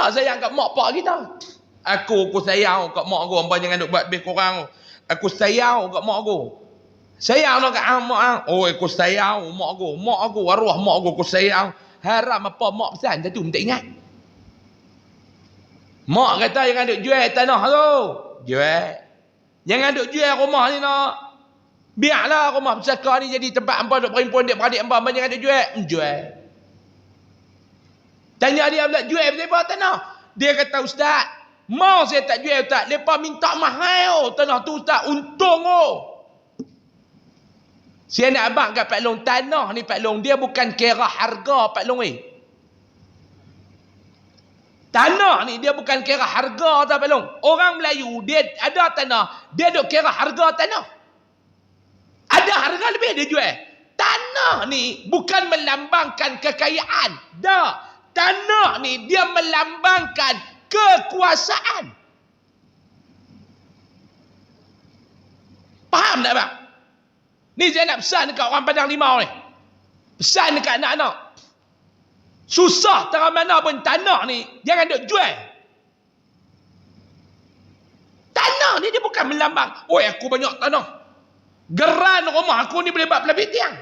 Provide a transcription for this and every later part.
Kita sayang kat mak pak kita. Aku aku sayang kat mak aku, hangpa jangan duk buat lebih kurang. Aku sayang kat mak aku. Sayang nak kat mak aku. Oh, aku sayang mak aku. Mak aku, arwah mak aku, aku sayang. Haram apa mak pesan, satu minta ingat. Mak kata jangan duk jual tanah tu. Jual. Jangan duk jual rumah ni nak. Biarlah rumah pesaka ni jadi tempat hangpa duk perempuan dia beradik hangpa, jangan duk jual. Jual. Tanya dia pula jual apa tanah? Dia kata ustaz, mau saya tak jual ustaz. Lepas minta mahal oh, tanah tu ustaz, untung oh. Saya nak abang kat Pak Long tanah ni Pak Long dia bukan kira harga Pak Long eh. Tanah ni dia bukan kira harga tau Pak Long. Orang Melayu dia ada tanah, dia duk kira harga tanah. Ada harga lebih dia jual. Tanah ni bukan melambangkan kekayaan. Dah. Tanah ni dia melambangkan kekuasaan. Faham tak bang? Ni saya nak pesan dekat orang Padang Limau ni. Pesan dekat anak-anak. Susah terang mana pun tanah ni jangan duk jual. Tanah ni dia bukan melambang. Oi aku banyak tanah. Geran rumah aku ni boleh buat pelapik tiang.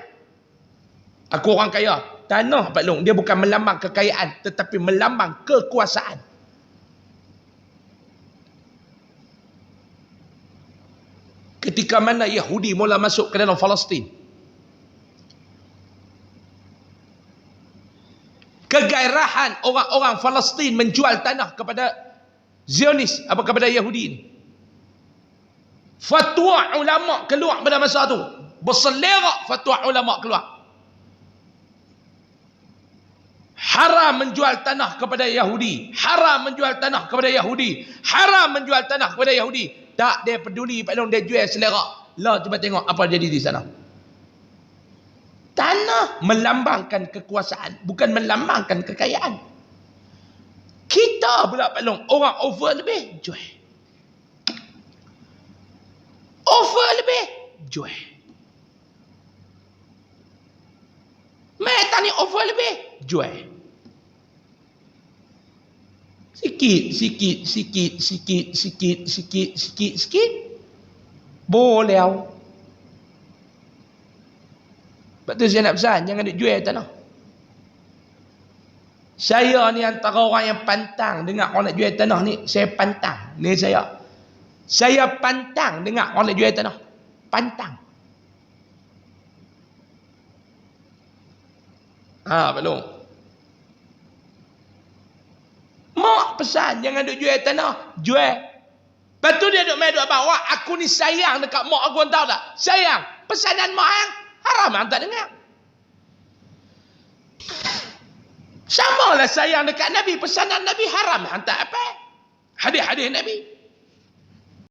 Aku orang kaya. Tanah Pak Long dia bukan melambang kekayaan tetapi melambang kekuasaan. Ketika mana Yahudi mula masuk ke dalam Palestin. Kegairahan orang-orang Palestin menjual tanah kepada Zionis apa kepada Yahudi ini. Fatwa ulama keluar pada masa tu. Berselerak fatwa ulama keluar. Haram menjual tanah kepada Yahudi. Haram menjual tanah kepada Yahudi. Haram menjual tanah kepada Yahudi. Tak dia peduli Pak Long dia jual selera. Lah cuba tengok apa jadi di sana. Tanah melambangkan kekuasaan, bukan melambangkan kekayaan. Kita pula Pak Long, orang over lebih jual. Over lebih jual. Meta ni over lebih jual. Sikit, sikit, sikit, sikit, sikit, sikit, sikit, sikit. Boleh. Sebab tu saya nak pesan, jangan duk jual tanah. Saya ni antara orang yang pantang dengar orang nak jual tanah ni, saya pantang. Ni saya. Saya pantang dengar orang nak jual tanah. Pantang. Ha, belum. Mak pesan jangan duk jual tanah. Jual. Lepas tu dia duk main duk abang. Wah aku ni sayang dekat mak aku tahu tak? Sayang. Pesanan mak yang haram yang tak dengar. Sama lah sayang dekat Nabi. Pesanan Nabi haram yang tak apa. Hadis-hadis Nabi.